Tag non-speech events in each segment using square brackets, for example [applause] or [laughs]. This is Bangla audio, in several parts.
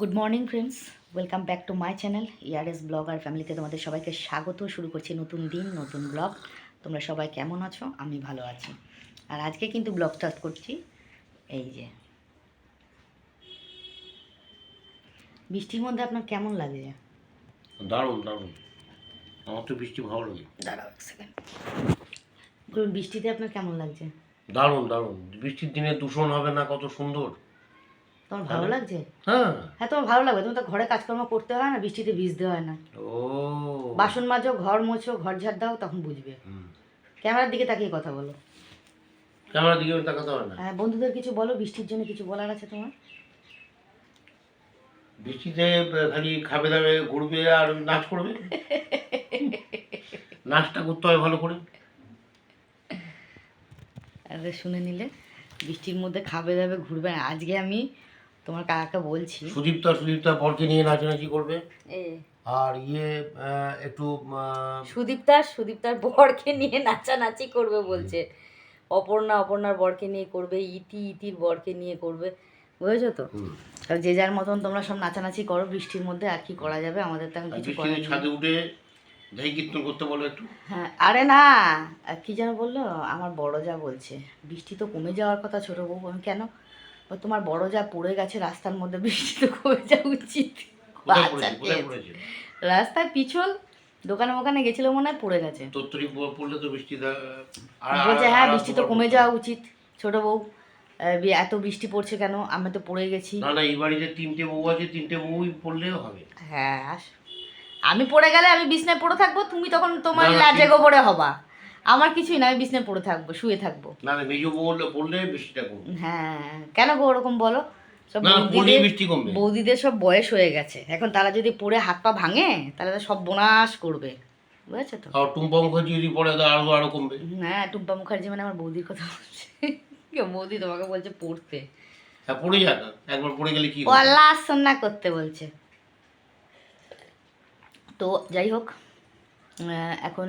Good morning friends welcome back to my channel ইয়ারএস blog আর ফ্যামিলিতে তোমাদের সবাইকে স্বাগত। শুরু করছি নতুন দিন নতুন ব্লগ তোমরা সবাই কেমন আছো? আমি ভালো আছি। আর আজকে কিন্তু ব্লগ স্টার্ট করছি এই যে। বৃষ্টির মধ্যে আপনার কেমন লাগে? দারুণ দারুণ। আমার তো বৃষ্টি ভালো লাগে। দাঁড়াও এক সেকেন্ড বলুন বৃষ্টিতে আপনার কেমন লাগছে? দারুণ দারুণ। বৃষ্টির দিনে দূষণ হবে না কত সুন্দর। তোমার ভালো লাগছে? হ্যাঁ। হ্যাঁ তোমার ভালো লাগবে। তুমি তো ঘরে কাজকর্ম করতে হয় না বৃষ্টিতে ভিজতে হয় না। ও। বাসন মাজো ঘর মোছো ঘর ঝাড় দাও তখন বুঝবে। ক্যামেরার দিকে তাকিয়ে কথা বলো। ক্যামেরার দিকে তাকাতে হয় না? হ্যাঁ বন্ধুদের কিছু বলো বৃষ্টির জন্য কিছু বলার আছে তোমার? বৃষ্টিতে খালি খাবে দাবে ঘুরবে আর নাচ করবে? [laughs] নাচটা করতে হয় ভালো করে। আরে শুনে নিলে বৃষ্টির মধ্যে খাবে দাবে ঘুরবে আজকে আমি তোমার কাকাকে বলছি। সুদীপ্তা সুদীপ্তা বরকে নিয়ে নাচানাচি করবে? এ। আর ইয়ে একটু আহ, সুদীপ্তার বরকে নিয়ে নাচানাচি করবে বলছে। অপর্ণা অপর্ণার বরকে নিয়ে করবে ইতি ইতির বরকে নিয়ে করবে। বুঝেছ তো? যে যার মতন তোমরা সব নাচানাচি করো বৃষ্টির মধ্যে আর কি করা যাবে আমাদের তো এখন কিছু বৃষ্টিতে করার ছাদে উঠে যাই কীর্তন করতে বলো একটু। হ্যাঁ আরে না আর কি যেন বলল? আমার বড় যা বলছে। বৃষ্টি তো কমে যাওয়ার কথা ছোট বউ আমি কেন ও তোমার বড় যা পড়ে গেছে রাস্তার মধ্যে বৃষ্টি তো কমে যাওয়া উচিত। রাস্তায় পিছল দোকানে মোকানে গেছিল মনে হয় পড়ে গেছে। পড়লে তো বৃষ্টি বলছে হ্যাঁ বৃষ্টি তো কমে যাওয়া উচিত ছোট বউ। এত বৃষ্টি পড়ছে কেন? আমি তো পড়ে গেছি। না না এই বাড়িতে তিনটে বউ আছে তিনটে বউই পড়লেও হবে। হ্যাঁ আমি পড়ে গেলে আমি বিছনায় পড়ে থাকব তুমি তখন তোমার লাজে গোবরে হবা। আমার কিছুই না আমি বিছনায় পড়ে থাকব শুয়ে থাকব। না না মেজো হলে পড়লে বৃষ্টিটা কমবে। হ্যাঁ কেন গো ওরকম বলো? সব বৌদিদের বৌদিদের সব বয়স হয়ে গেছে। এখন তারা যদি পড়ে হাত পা ভাঙে তাহলে সব বোনাস করবে। বুঝেছ তো? আর টুম্পা মুখার্জি যদি পড়ে তো আরও আরও কমবে। হ্যাঁ টুম্পা মুখার্জি মানে আমার বৌদির কথা বলছে। বৌদি তোমাকে বলছে পড়তে। হ্যাঁ পড়ে না। একবার পড়ে গেলে কি ও আল্লাহ সন্না করতে বলছে। তো যাই হোক এখন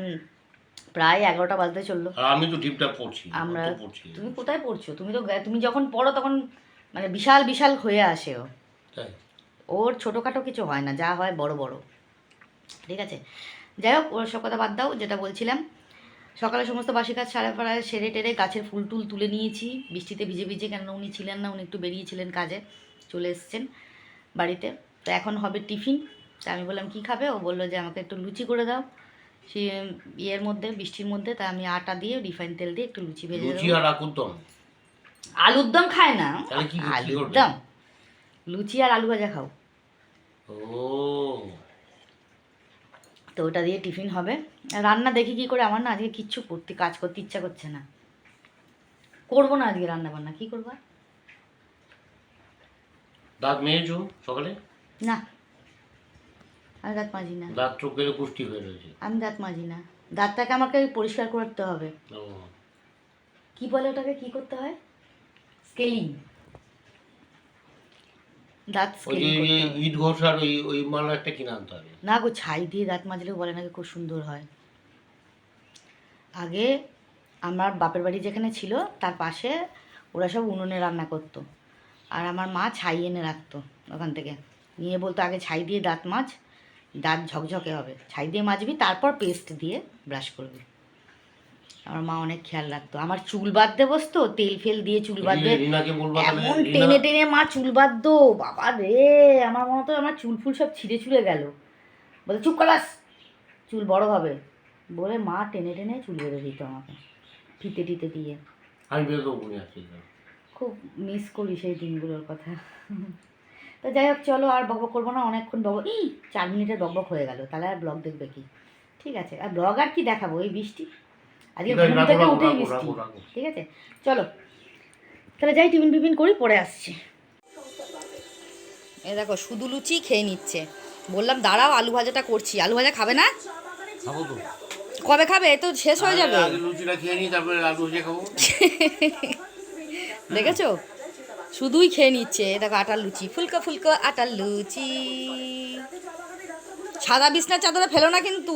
প্রায় এগারোটা বাজতে চলল। আমি তো ঠিকঠাক পড়ছি আমরা তুমি কোথায় পড়ছো? তুমি তো তুমি যখন পড়ো তখন মানে বিশাল বিশাল হয়ে আসে ও। ওর ছোটোখাটো কিছু হয় না যা হয় বড় বড়। ঠিক আছে? যাই হোক ওর সব কথা বাদ দাও যেটা বলছিলাম। সকালে সমস্ত বাসি কাজ সারা ফাড়া সেরে টেরে গাছের ফুল টুল তুলে নিয়েছি। বৃষ্টিতে ভিজে ভিজে কেন উনি ছিলেন না উনি একটু বেরিয়েছিলেন কাজে চলে এসছেন বাড়িতে। তো এখন হবে টিফিন। তা আমি বললাম কি খাবে? ও বলল যে আমাকে একটু লুচি করে দাও। সে ইয়ের মধ্যে বৃষ্টির মধ্যে তা আমি আটা দিয়ে রিফাইন তেল দিয়ে একটু লুচি ভেজে লুচি আর আকুর দম? আলুর দম খায় না। আলুর দম। লুচি আর আলু ভাজা খাও। ও। তো ওটা দিয়ে টিফিন হবে। রান্না দেখি কি করে আমার না আজকে কিচ্ছু করতে কাজ করতে ইচ্ছা করছে না। করব না আজকে রান্না বান্না কি করব? দাঁত মেয়েছো সকালে? না। আমি দাঁত মাজি না দাঁত চোখ গেলে পুষ্টি হয়ে রয়েছে। আমি দাঁত মাজি না দাঁতটাকে আমাকে পরিষ্কার করতে হবে। কি বলে ওটাকে? কি করতে হয়? স্কেলিং। দাঁত ওই ঈদ ঘোষার ওই ওই একটা কিনে আনতে হবে। না গো ছাই দিয়ে দাঁত মাজলেও বলে নাকি খুব সুন্দর হয়। আগে আমার বাপের বাড়ি যেখানে ছিল তার পাশে ওরা সব উনুনে রান্না করতো। আর আমার মা ছাই এনে রাখতো ওখান থেকে। নিয়ে বলতো আগে ছাই দিয়ে দাঁত মাছ দাঁত ঝকঝকে হবে। ছাই দিয়ে মাজবি তারপর পেস্ট দিয়ে ব্রাশ করবি। আমার মা অনেক খেয়াল রাখতো। আমার চুল বাঁধতে বসতো তেল ফেল দিয়ে চুল বাঁধবে। এমন টেনে টেনে মা চুল বাঁধতো। বাবা রে আমার মনে হতো আমার চুল ফুল সব ছিঁড়ে ছুড়ে গেল। বলে চুপ করাস চুল বড় হবে। বলে মা টেনে টেনে চুল বেঁধে দিত আমাকে ফিতে টিতে দিয়ে। আমি খুব মিস করি সেই দিনগুলোর কথা। তো যাই হোক চলো আর বকবক করব না অনেকক্ষণ বক চার মিনিটের বকবক হয়ে গেল। তাহলে আর ব্লগ দেখবে কি? ঠিক আছে আর ব্লগ আর কি দেখাবো? এই বৃষ্টি? আজকে ঠিক আছে, ঘুম থেকে উঠেই বৃষ্টি। ঠিক আছে চলো। তাহলে যাই টিফিন টিফিন করি পরে আসছি। এ দেখো শুধু লুচি খেয়ে নিচ্ছে। বললাম দাঁড়াও আলু ভাজাটা করছি। আলু ভাজা খাবে না? কবে খাবে? এ তো শেষ হয়ে যাবে। [laughs] দেখেছ? শুধুই খেয়ে নিচ্ছে। দেখো আটার লুচি, ফুলকো ফুলকো আটার লুচি। সাদা বিছনার চাদরে ফেলো না কিন্তু।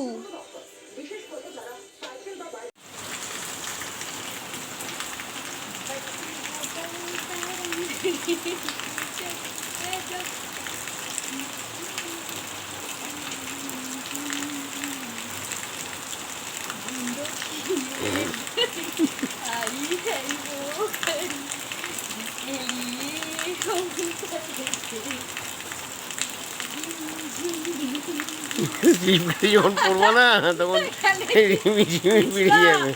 [laughs] জিপটা যখন পড়ব না তখন রিমি ঝিমি বেরিয়ে যাবে।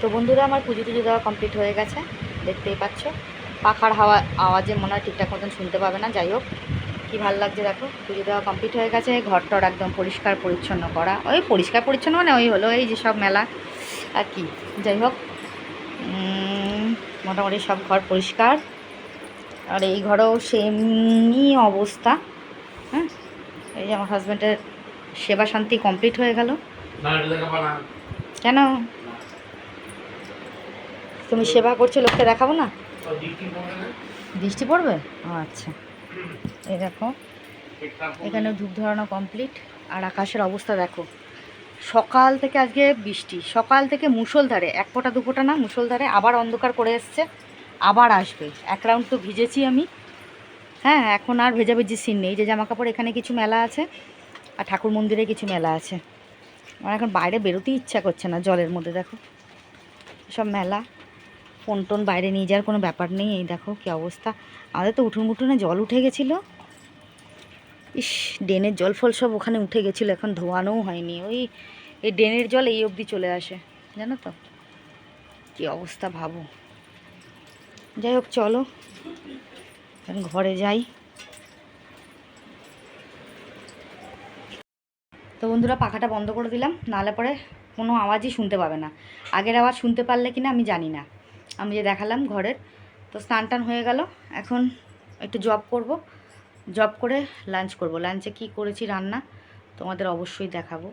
তো বন্ধুরা আমার পুজো টুজো দেওয়া কমপ্লিট হয়ে গেছে। দেখতেই পাচ্ছ পাখার হাওয়া আওয়াজে মনে হয় ঠিকঠাক মতন শুনতে পাবে না যাই হোক। কী ভালো লাগছে দেখো? পুজো দেওয়া কমপ্লিট হয়ে গেছে ঘরটর একদম পরিষ্কার পরিচ্ছন্ন করা। ওই পরিষ্কার পরিচ্ছন্ন মানে ওই হলো এই যে সব মেলা আর কি। যাই হোক মোটামুটি সব ঘর পরিষ্কার। আর এই ঘরেও সেমই অবস্থা হ্যাঁ? এই যে আমার হাজব্যান্ডের সেবা শান্তি কমপ্লিট হয়ে গেল। কেন? তুমি সেবা করছ লোককে দেখাবো না? বৃষ্টি পড়বে? ও আচ্ছা। এই দেখো। এখানে ধূপ ধরানো কমপ্লিট আর আকাশের অবস্থা দেখো। সকাল থেকে আজকে বৃষ্টি। সকাল থেকে মুষলধারে, এক ফোঁটা, দু ফোঁটা না, মুষলধারে আবার অন্ধকার করে এসছে। আবার আসবে। এক রাউন্ড তো ভিজেছি আমি। হ্যাঁ এখন আর ভেজাভেজি সিন নেই। যে জামা কাপড় এখানে কিছু মেলা আছে। আর ঠাকুর মন্দিরে কিছু মেলা আছে। আমার এখন বাইরে বেরোতেই ইচ্ছা করছে না জলের মধ্যে, দেখো। সব মেলা। ফোন টোন বাইরে নিয়ে যাওয়ার কোনো ব্যাপার নেই। এই দেখো কী অবস্থা। আমাদের তো উঠুন উঠুনে জল উঠে গেছিল। ইস, ড্রেনের জল ফল সব ওখানে উঠে গেছিল, এখন ধোয়ানোও হয়নি। ওই, এই ড্রেনের জল এই অবধি চলে আসে, জানো তো? কী অবস্থা ভাবো। যাই হোক, চলো। এখন ঘরে যাই। তো বন্ধুরা, পাখাটা বন্ধ করে দিলাম, নাহলে পরে কোনো আওয়াজই শুনতে পাবে না। আগের আওয়াজ শুনতে পারলে কি না আমি জানি না। আমি যে দেখালাম ঘরের, তো স্নান টান হয়ে গেল। এখন একটু জব করব। জব করে লাঞ্চ করব। লাঞ্চে কি করেছি রান্না, তোমাদের অবশ্যই দেখাবো।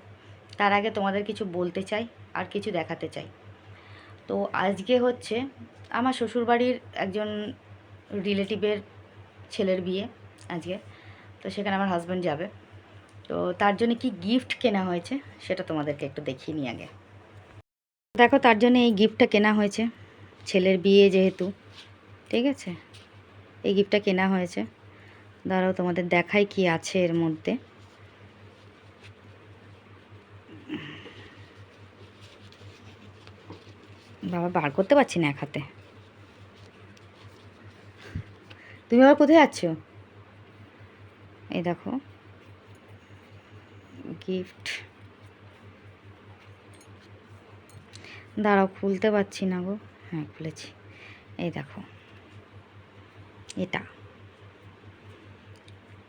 তার আগে তোমাদের কিছু বলতে চাই, আর কিছু দেখাতে চাই। তো আজকে হচ্ছে আমার শ্বশুরবাড়ির একজন রিলেটিভের ছেলের বিয়ে আজকে। তো সেখানে আমার হাজব্যান্ড যাবে। তো তার জন্য কি গিফট কেনা হয়েছে, সেটা তোমাদেরকে একটু দেখিয়ে নিই আগে। দেখো তার জন্য এই গিফটটা কেনা হয়েছে। ছেলের বিয়ে যেহেতু, ঠিক আছে? এই গিফটটা কেনা হয়েছে। দাঁড়াও, তোমাদের দেখাই কি আছে এর মধ্যে। বাবা, বার করতে পারছি না এক হাতে। তুমি আবার কোথায় যাচ্ছ এই দেখো। গিফট দাঁড়াও, খুলতে পারছি না গো। হ্যাঁ খুলেছি। এই দেখো। এটা।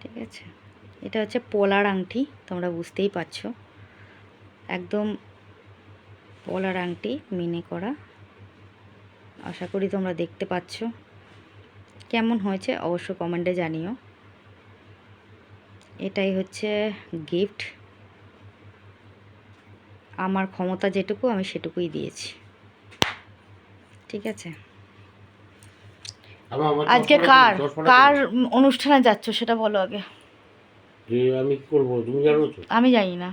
ঠিক আছে? এটা হচ্ছে পোলার আংটি, তোমরা বুঝতেই পারছ। একদম পোলার আংটি মিনে করা। আশা করি তোমরা দেখতে পাচ্ছ। কেমন হয়েছে অবশ্য কমেন্টে জানিও। এটাই হচ্ছে গিফট। আমার ক্ষমতা যেটুকু, আমি সেটুকুই দিয়েছি। ঠিক আছে। আজকে কার? কার অনুষ্ঠানে যাচ্ছ সেটা বলো আগে। আমি কি করব? তুমি জানো তো? আমি জানি না।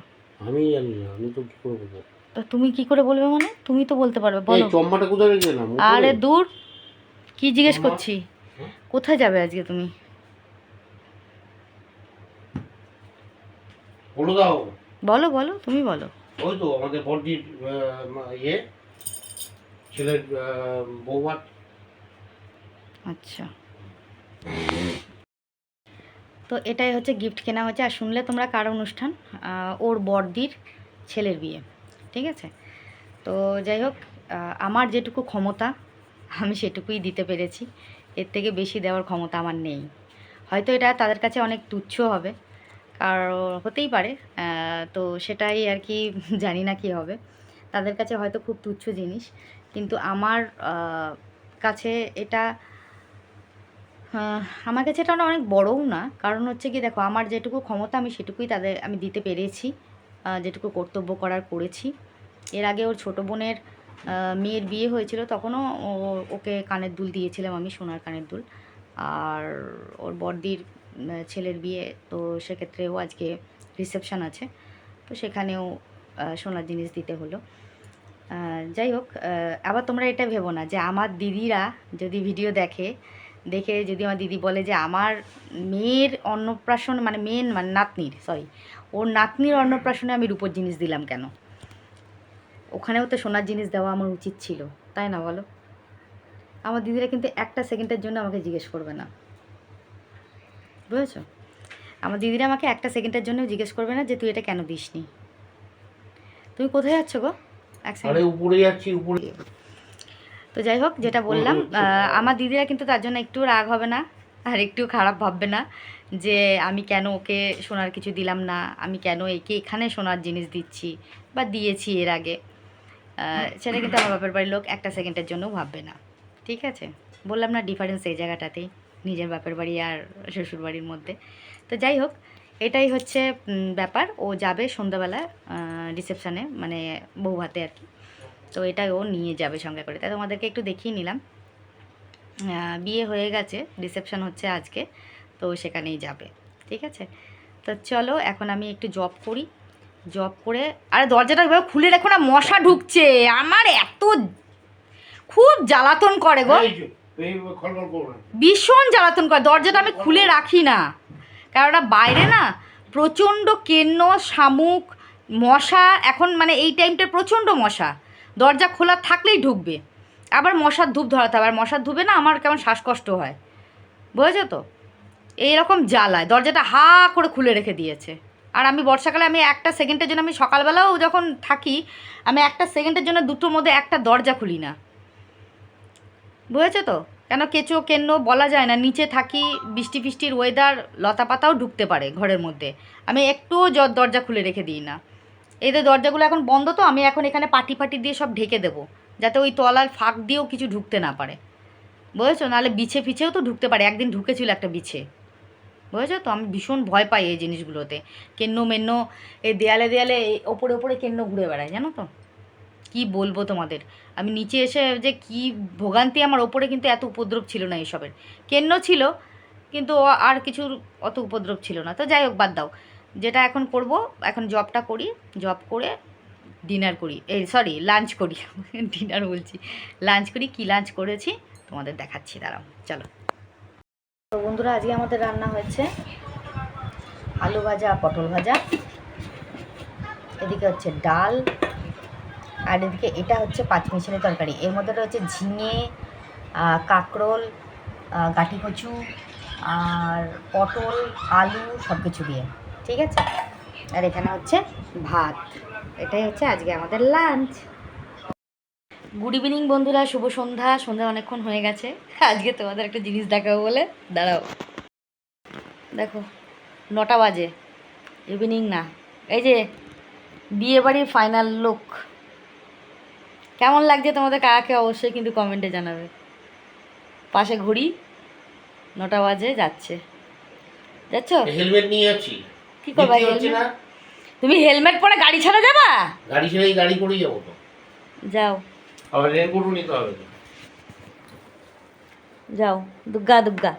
আমি জানি না। আমি তো কি করে বলব তো তুমি কি করে বলবে মানে? তুমি তো বলতে পারবে বলো। চম্মাটা কোথায় রেখে আরে দূর। কি জিজ্ঞেস করছি? হ্যাঁ? কোথায় যাবে আজকে তুমি? বলে দাও। বলো বলো তুমি বলো। ওই তো আমাদের বডির ইয়ে। ছেলের বৌভাত আচ্ছা। তো এটাই হচ্ছে গিফট কেনা হয়েছে। আর শুনলে তোমরা কার অনুষ্ঠান? ওর বড়দির ছেলের বিয়ে। ঠিক আছে? তো যাই হোক আমার যেটুকু ক্ষমতা, আমি সেটুকুই দিতে পেরেছি। এর থেকে বেশি দেওয়ার ক্ষমতা আমার নেই। হয়তো এটা তাদের কাছে অনেক তুচ্ছ হবে। আর হতেই পারে। তো সেটাই আর কি, জানি না কি হবে। তাদের কাছে হয়তো খুব তুচ্ছ জিনিস। কিন্তু আমার কাছে এটা আমার কাছে এটা অনেক বড়ও না। কারণ হচ্ছে কি দেখো আমার যেটুকু ক্ষমতা আমি সেটুকুই তাদের আমি দিতে পেরেছি যেটুকু কর্তব্য করার করেছি। এর আগে ওর ছোটো বোনের মেয়ের বিয়ে হয়েছিল তখনও ওকে কানের দুল দিয়েছিলাম আমি সোনার কানের দুল। আর ওর বড়দির উম, ছেলের বিয়ে তো সেক্ষেত্রেও আজকে রিসেপশন আছে। তো সেখানেও সোনার জিনিস দিতে হলো। যাই হোক আবার তোমরা এটা ভেবো না যে আমার দিদিরা যদি ভিডিও দেখে দেখে যদি আমার দিদি বলে যে আমার মেয়ের অন্নপ্রাশন মানে মেন মানে নাতনির সরি ওর নাতনির অন্নপ্রাশনে আমি রূপোর জিনিস দিলাম কেন? ওখানেও তো সোনার জিনিস দেওয়া আমার উচিত ছিল, তাই না বলো? আমার দিদিরা কিন্তু একটা সেকেন্ডের জন্য আমাকে জিজ্ঞেস করবে না। বুঝেছ? আমার দিদিরা আমাকে একটা সেকেন্ডের জন্য জিজ্ঞেস করবে না যে তুই এটা কেন দিসনি? তুমি কোথায় যাচ্ছ গো? আরে উপরে যাচ্ছি উপরে। তো যাই হোক যেটা বললাম। আমার দিদিরা কিন্তু তার জন্য একটু রাগ হবে না আর একটু খারাপ ভাববে না যে আমি কেন ওকে সোনার কিছু দিলাম না আমি কেন একে এখানে সোনার জিনিস দিচ্ছি বা দিয়েছি এর আগে। সেটা কিন্তু আমার বাপের বাড়ির লোক একটা সেকেন্ডের জন্য ভাববে না। ঠিক আছে? বললাম না ডিফারেন্স এই জায়গাটাতেই নিজের বাপের বাড়ি আর শ্বশুর বাড়ির মধ্যে। তো যাই হোক এটাই হচ্ছে ব্যাপার। ও যাবে সন্ধ্যাবেলা রিসেপশানে মানে বউ হাতে আর কি। তো এটা ও নিয়ে যাবে সঙ্গে করে। তাই তোমাদেরকে একটু দেখিয়ে নিলাম। বিয়ে হয়ে গেছে রিসেপশান হচ্ছে আজকে তো সেখানেই যাবে। ঠিক আছে? তো চলো এখন আমি একটু জব করি। জব করে আরে দরজাটা এভাবে খুলে রেখো না মশা ঢুকছে। আমার এত খুব জ্বালাতন করে গো। ভীষণ জ্বালাতন করে। দরজাটা আমি খুলে রাখি না। কারণ বাইরে না প্রচণ্ড কেন্ন, শামুক, মশা, এখন মানে এই টাইমটা প্রচণ্ড মশা। দরজা খোলা থাকলেই ঢুকবে। আবার মশার ধূপ ধরাতে হবে। আর মশার ধূপে না আমার কেমন শ্বাসকষ্ট হয়। বুঝেছ তো? এইরকম জ্বালায়। দরজাটা হা করে খুলে রেখে দিয়েছে। আর আমি বর্ষাকালে আমি একটা সেকেন্ডের জন্য আমি সকালবেলাও যখন থাকি, আমি একটা সেকেন্ডের জন্য দুটোর মধ্যে একটা দরজা খুলি না। বুঝেছ তো? কেন কেঁচো কেন্ন বলা যায় না, নিচে থাকি বৃষ্টি ফিষ্টির ওয়েদার লতা পাতাও ঢুকতে পারে ঘরের মধ্যে। আমি একটুও দরজা খুলে রেখে দিই না। যে দরজাগুলো এখন বন্ধ তো, আমি এখন এখানে পাটি ফাটি দিয়ে সব ঢেকে দেবো, যাতে ওই তলার ফাঁক দিয়েও কিছু ঢুকতে না পারে। বুঝেছ? নাহলে বিছে ফিছেও তো ঢুকতে পারে, একদিন ঢুকেছিল একটা বিছে। বুঝেছ? তো আমি ভীষণ ভয় পাই এই জিনিসগুলোতে। কেন্ন মেন্ন, এই দেয়ালে দেয়ালে ওপরে ওপরে কেন্ন ঘুরে বেড়ায়, জানো তো? কি বলব তোমাদের? আমি নিচে এসে যে কি ভোগান্তি আমার ওপরে কিন্তু এত উপদ্রব ছিল না এসবের। কেন্ন ছিল, কিন্তু আর কিছুর অত উপদ্রব ছিল না। তো যাই হোক, বাদ দাও। যেটা এখন করব, এখন জবটা করি, জব করে ডিনার করি। এই সরি লাঞ্চ করি। [laughs] ডিনার বলছি। লাঞ্চ করি, কি লাঞ্চ করেছি? তোমাদের দেখাচ্ছি, দাঁড়াও, চলো। তো বন্ধুরা, আজকে আমাদের রান্না হয়েছে আলু ভাজা, পটল ভাজা। এদিকে হচ্ছে ডাল আর এদিকে এটা হচ্ছে পাঁচ পাঁচমিশালি তরকারি। এর মধ্যে রয়েছে ঝিঙে কাঁকরোল গাঁটি কচু, আর পটল, আলু সব কিছু দিয়ে। ঠিক আছে? আর এখানে হচ্ছে ভাত। এটাই হচ্ছে আজকে আমাদের লাঞ্চ গুড ইভিনিং বন্ধুরা, শুভ সন্ধ্যা। সন্ধ্যা অনেকক্ষণ হয়ে গেছে। আজকে তোমাদের একটা জিনিস দেখাবো বলে। দাঁড়াও। দেখো, নটা বাজে। ইভিনিং না। এই যে বিয়ে বাড়ির ফাইনাল লুক কেমন লাগছে তোমাদের কাকে অবশ্যই কিন্তু কমেন্টে জানাবে। পাশে ঘড়ি নটা বাজে যাচ্ছে। যাচ্ছ? হেলমেট নিয়ে যাচ্ছি। কি করবা হেলমেট? তুমি হেলমেট পরে গাড়ি ছাড়া যাবা? গাড়ি ছেড়েই গাড়ি করেই যাব তো। যাও। আবার রেনকোটও নিতে হবে যাও। দুগ্গা দুগ্গা।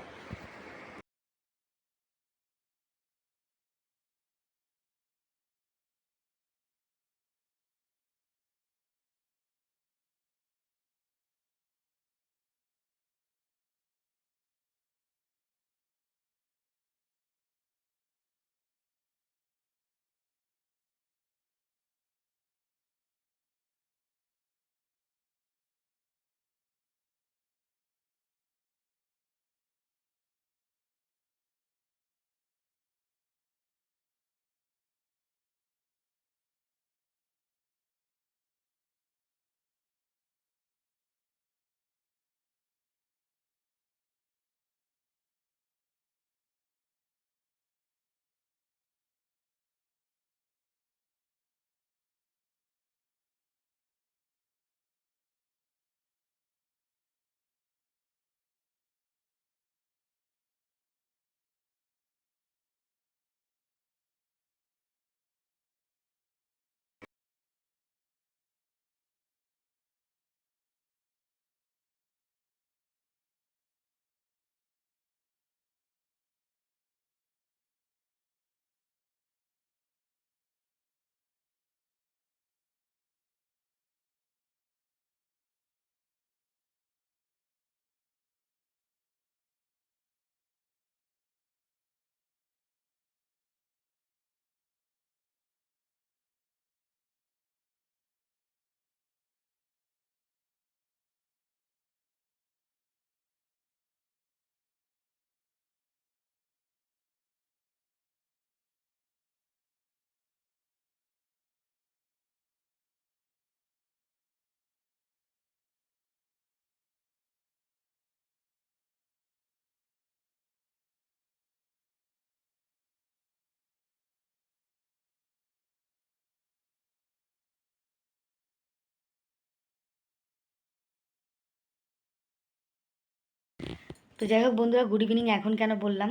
তো যাই হোক বন্ধুরা গুড ইভিনিং এখন কেন বললাম?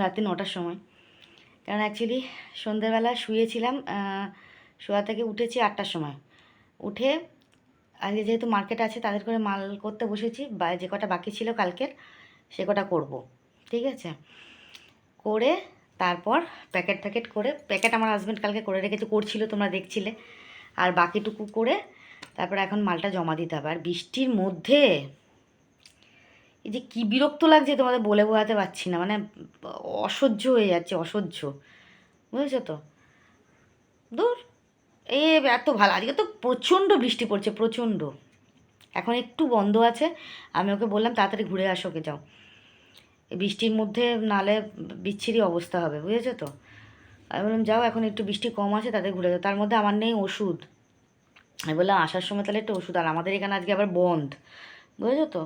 রাতে নটার সময়। কারণ অ্যাকচুয়ালি সন্ধ্যেবেলা শুয়েছিলাম শোয়া থেকে উঠেছি আটটার সময়। উঠে আজকে যেহেতু মার্কেট আছে, তাদের করে মাল করতে বসেছি, বা যে কটা বাকি ছিল কালকের, সে কটা করব। ঠিক আছে? করে তারপর প্যাকেট প্যাকেট করে প্যাকেট আমার হাজব্যান্ড কালকে করে রেখেছে, করছিল, তোমরা দেখছিলে। আর বাকিটুকু করে তারপর এখন মালটা জমা দিতে হবে। আর বৃষ্টির মধ্যে এই যে কী বিরক্ত লাগছে তোমাদের বলে বোঝাতে পারছি না মানে অসহ্য হয়ে যাচ্ছে, অসহ্য। বুঝেছ তো? দূর এই এত ভালো, আজকে তো প্রচণ্ড বৃষ্টি পড়ছে, প্রচণ্ড। এখন একটু বন্ধ আছে, আমি ওকে বললাম তাড়াতাড়ি ঘুরে আসো, ওকে যাও। বৃষ্টির মধ্যে নালে বিচ্ছিরি অবস্থা হবে, বুঝেছ তো? আমি বললাম, যাও, এখন একটু বৃষ্টি কম আছে তাদের ঘুরে যাও। তার মধ্যে আমার নেই ওষুধ। আমি বললাম, আসার সময় তাহলে একটু ওষুধ, আর আমাদের এখানে আজকে আবার বন্ধ। বুঝেছ তো?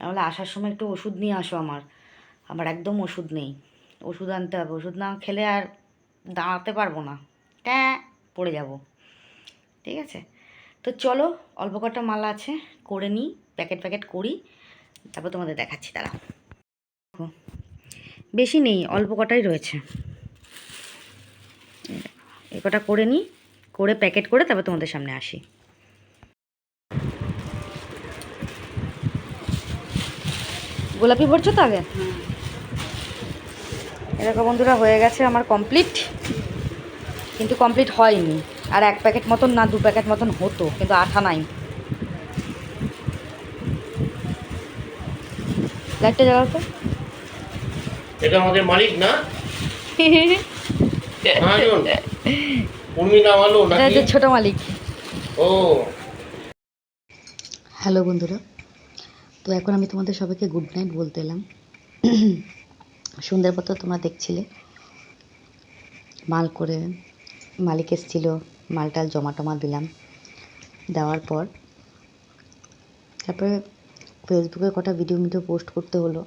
বললাম আসার সময় একটু ওষুধ নিয়ে আসো আমার। আমার একদম ওষুধ নেই। ওষুধ আনতে হবে। ওষুধ না খেলে আর দাঁড়াতে পারব না। ট্যাঁ, পড়ে যাব। ঠিক আছে? তো চলো, অল্প কটা মাল আছে, করে নিই, প্যাকেট প্যাকেট করি, তারপর তোমাদের দেখাচ্ছি তারা বেশি নেই, অল্প কটাই রয়েছে। এ কটা করে নিই, করে প্যাকেট করে তারপর তোমাদের সামনে আসি। গোলাপি ভরছো তো আগে? এরকম বন্ধুরা হয়ে গেছে আমার কমপ্লিট কিন্তু কমপ্লিট হয়নি। আর এক প্যাকেট মতন না দু প্যাকেট মতন হতো কিন্তু আঠা নাই। লাইটটা জ্বালাও তো। এটা আমাদের মালিক না? [laughs] ছোট মালিক। ও। হ্যালো বন্ধুরা। তো এখন আমি তোমাদের সবাইকে গুড নাইট বলতে এলাম। সন্ধ্যার তো তোমরা দেখছিলে। মাল করে মালিক এসেছিল, মালটাল জমা টমা দিলাম। দেওয়ার পর তারপরে ফেসবুকে কটা ভিডিও মিডিও পোস্ট করতে হলো।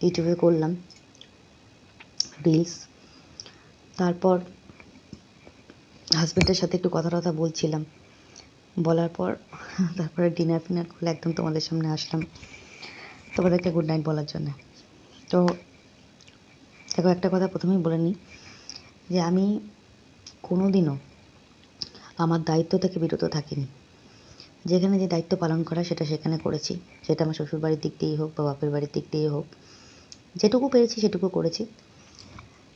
ইউটিউবে করলাম রিলস তারপর হাজব্যান্ডের সাথে একটু কথা টথা বলছিলাম। বলার পর তারপরে ডিনার ফিনার করলে একদম তোমাদের সামনে আসলাম। তোমাদেরকে গুড নাইট বলার জন্য। তো দেখো, একটা কথা প্রথমেই বলে নিই যে আমি কোনো দিনও আমার দায়িত্ব থেকে বিরত থাকিনি। যেখানে যে দায়িত্ব পালন করা সেটা সেখানে করেছি। সেটা আমার শ্বশুরবাড়ির দিক দিয়েই হোক বা বাপের বাড়ির দিক দিয়েই হোক, যেটুকু পেরেছি সেটুকু করেছি।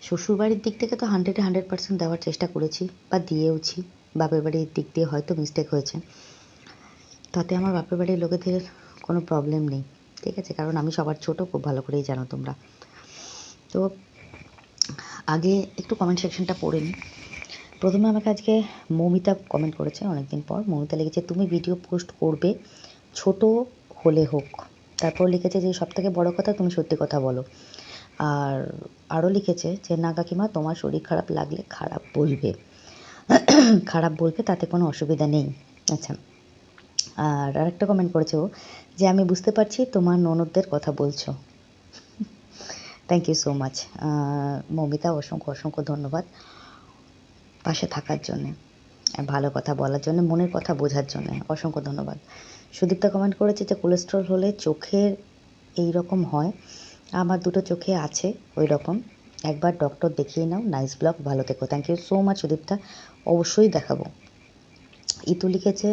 শ্বশুরবাড়ির দিক থেকে তো হান্ড্রেডে হান্ড্রেড পার্সেন্ট দেওয়ার চেষ্টা করেছি বা দিয়েওছি। বাপের বাড়ির দিক দিয়ে হয়তো মিস্টেক হয়েছে। তাতে আমার বাপের বাড়ির লোকেদের কোনো প্রবলেম নেই, ঠিক আছে? কারণ আমি সবার ছোট, খুব ভালো করেই জানো তোমরা। তো আগে একটু কমেন্ট সেকশনটা পড়ে নিই প্রথমে আমাকে আজকে মৌমিতা কমেন্ট করেছে অনেকদিন পর। মৌমিতা লিখেছে, তুমি ভিডিও পোস্ট করবে, ছোট হলে হোক। তারপর লিখেছে যে, সব থেকে বড় কথা তুমি সত্যি কথা বলো। আর আরও লিখেছে যে, না কাকিমা, তোমার শরীর খারাপ লাগলে খারাপ বলবে। খারাপ বলবে, তাতে কোনো অসুবিধা নেই। আচ্ছা আর আরেকটা কমেন্ট করেছে ও যে, আমি বুঝতে পারছি তোমার ননদদের কথা বলছো। Thank you so much Mamita, অসংখ্য অসংখ্য ধন্যবাদ পাশে থাকার জন্যে ভালো কথা বলার জন্য, মনের কথা বোঝার জন্য। অসংখ্য ধন্যবাদ। সুদীপ্তা কমেন্ট করেছে যে কোলেস্ট্রল হলে চোখের এই রকম হয়, আমার দুটো চোখে আছে ওই রকম একবার ডক্টর দেখিয়ে নাও নাইস ব্লগ ভালো থেকো। Thank you so much Sudipta. অবশ্যই দেখাবো। ইতু লিখেছে,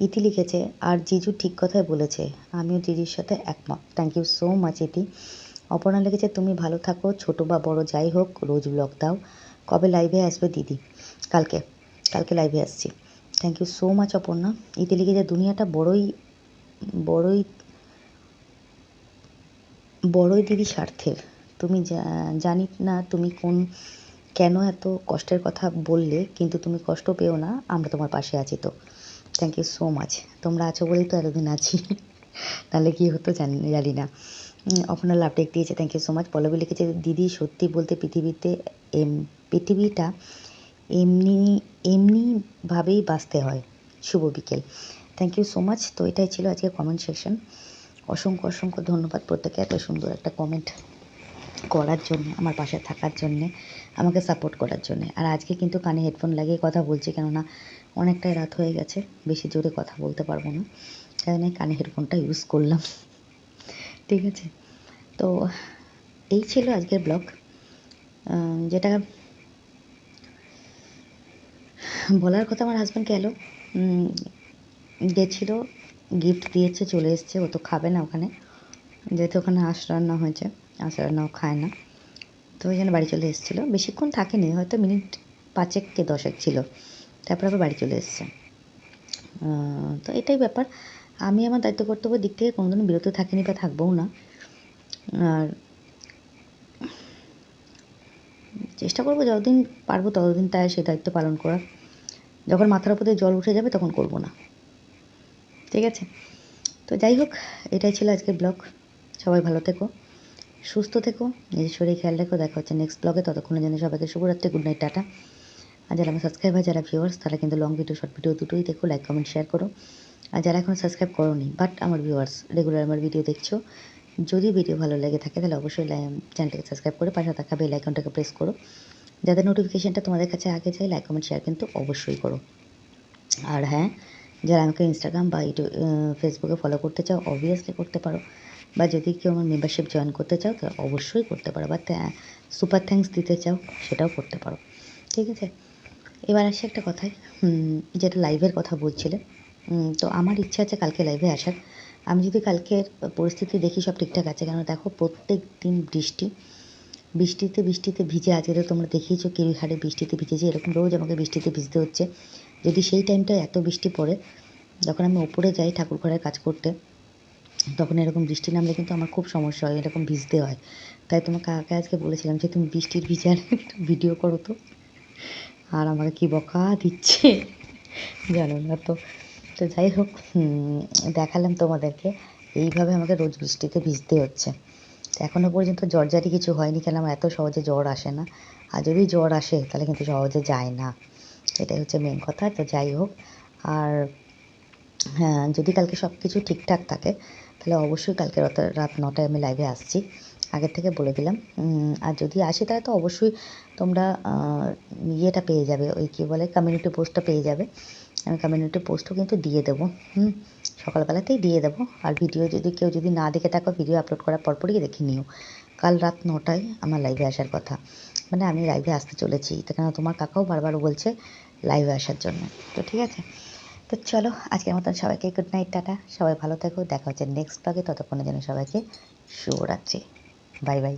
ইতি লিখেছে, আর জিজু ঠিক কথাই বলেছে। আমিও জিজুর সাথে একমত। থ্যাংক ইউ সো মাচ ইতি। অপর্ণা লিখেছে, তুমি ভালো থাকো, ছোট বা বড় যাই হোক, রোজ ব্লগ দাও। কবে লাইভে আসবে দিদি? কালকে কালকে লাইভে আসছি। Thank you so much Aparna. Iti লিখেছে, দুনিয়াটা বড়ই বড়ই বড়ই দিদি স্বার্থের। তুমি জানি না তুমি কোন কেন এত কষ্টের কথা বললে? কিন্তু তুমি কষ্ট পেও না, আমরা তোমার পাশে আছি তো। থ্যাংক ইউ সো মাচ তোমরা আছো বলেই তো এতদিন আছি। তাহলে কী হতো জানি জানি না। লাভ টেক দিয়েছে thank you so much Pallabi লিখেছে, দিদি, সত্যি বলতে পৃথিবীতে এম, পৃথিবীটা এমনি এমনিভাবেই বাঁচতে হয়। শুভ বিকেল। থ্যাংক ইউ সো মাচ তো এটাই ছিল আজকে কমেন্ট সেকশন অসংখ্য অসংখ্য ধন্যবাদ প্রত্যেকে এত সুন্দর একটা কমেন্ট করার জন্য, আমার পাশে থাকার জন্যে। আমাকে সাপোর্ট করার জন্যে। আর আজকে কিন্তু কানে হেডফোন লাগিয়ে কথা বলছি, কেননা অনেকটাই রাত হয়ে গেছে, বেশি জোরে কথা বলতে পারব না। তাই জন্য কানে হেডফোনটা ইউজ করলাম। ঠিক আছে? তো এই ছিল আজকের ব্লগ যেটা বলার কথা আমার হাজব্যান্ড গেল গেছিল গিফট দিয়েছে, চলে এসছে, ও তো খাবে না ওখানে। যেহেতু ওখানে হাঁস রান্না হয়েছে হাঁস রান্নাও খায় না। তো ওই জন্য বাড়ি চলে এসেছিল, বেশিক্ষণ থাকেনি, হয়তো মিনিট পাঁচেক কি দশেক ছিল। তারপর আবার বাড়ি চলে এসছে। তো এটাই ব্যাপার। আমি আমার দায়িত্ব কর্তব্যের দিক থেকে কোনোদিনও বিরত থাকিনি বা থাকবও না। আর চেষ্টা করব যতদিন পারব ততদিন তাই সেই দায়িত্ব পালন করার। যখন মাথার উপর জল উঠে যাবে তখন করব না। ঠিক আছে? তো যাই হোক, এটাই ছিল আজকের ব্লগ। সবাই ভালো থেকো। সুস্থ থেকো, নিজের শরীর খেয়াল রেখো, দেখা হচ্ছে নেক্সট ব্লগে ততক্ষণে যেন সবাইকে শুভরাত্রি গুড নাইট টাটা। আর যারা আমার সাবস্ক্রাইবার যারা ভিউয়ার্স তারা কিন্তু লং ভিডিও শর্ট ভিডিও দুটোই দেখো লাইক কমেন্ট শেয়ার করো। আর যারা এখন সাবস্ক্রাইব করোনি বাট আমার ভিউয়ার্স রেগুলার আমার ভিডিও দেখছ, যদি ভিডিও ভালো লেগে থাকে, তাহলে অবশ্যই চ্যানেলটাকে সাবস্ক্রাইব করে পাশে থাকা বেল আইকনটাকে প্রেস করো। যাদের নোটিফিকেশনটা তোমাদের কাছে আগে যায় লাইক কমেন্ট শেয়ার কিন্তু অবশ্যই করো। আর হ্যাঁ যারা আমাকে ইনস্টাগ্রাম বা ইউটিউব ফেসবুকে ফলো করতে চাও অবভিয়াসলি করতে পারো। বা যদি কেউ আমার মেম্বারশিপ জয়েন করতে চাও, তো অবশ্যই করতে পারো। বা সুপার থ্যাঙ্কস দিতে চাও, সেটাও করতে পারো। ঠিক আছে? এবার আসি একটা কথায়। যেটা লাইভের কথা বলছিলে। তো আমার ইচ্ছা আছে কালকে লাইভে আসার। আমি যদি কালকের পরিস্থিতি দেখি সব ঠিকঠাক আছে কেন দেখো প্রত্যেক দিন বৃষ্টি। বৃষ্টিতে বৃষ্টিতে ভিজে আজকে তো তোমরা দেখিয়েছো কেউই হারে বৃষ্টিতে ভিজেছি, এরকম রোজ আমাকে বৃষ্টিতে ভিজতে হচ্ছে। যদি সেই টাইমটায় এত বৃষ্টি পড়ে, যখন আমি ওপরে যাই ঠাকুর ঘরের কাজ করতে তখন এরকম বৃষ্টি নামলে কিন্তু আমার খুব সমস্যা হয়, এরকম ভিজতে হয়। তাই তোমাকে আগে আজকে বলেছিলাম যে তুমি বৃষ্টির ভিজার [laughs] একটু ভিডিও করো তো। আর আমাকে কি বকা দিচ্ছে [laughs] জানো না তো। তো যাই হোক দেখালাম তোমাদেরকে। এইভাবে আমাকে রোজ বৃষ্টিতে ভিজতে হচ্ছে। এখনও পর্যন্ত জ্বর জারি কিছু হয়নি কেন আমার এত সহজে জ্বর আসে না। আর যদি জ্বর আসে, তাহলে কিন্তু সহজে যায় না। এটাই হচ্ছে মেন কথা, তো যাই হোক। আর হ্যাঁ যদি কালকে সব কিছু ঠিকঠাক থাকে তাহলে অবশ্যই কালকে রাত রাত নটায় আমি লাইভে আসছি। আগের থেকে বলে দিলাম। আর যদি আসি তাহলে তো অবশ্যই তোমরা ইয়েটা পেয়ে যাবে। ওই কী বলে কমিউনিটি পোস্টটা পেয়ে যাবে। আমি কমিউনিটি পোস্টও কিন্তু দিয়ে দেবো। হুম, সকালবেলাতেই দিয়ে দেবো। আর ভিডিও যদি, কেউ যদি না দেখে থাকো ভিডিও আপলোড করার পরপরই দেখে নিও। কাল রাত নটায় আমার লাইভে আসার কথা। মানে আমি লাইভে আসতে চলেছি। তো কেন, তোমার কাকাও বারবার বলছে লাইভে আসার জন্য। তো ঠিক আছে। তো চলো, আজকের মতন সবাইকে গুড নাইট টাটা। সবাই ভালো থেকো, দেখা হচ্ছে নেক্সট ব্লগে ততক্ষণে যেন সবাইকে শুভরাত্রি। Bye bye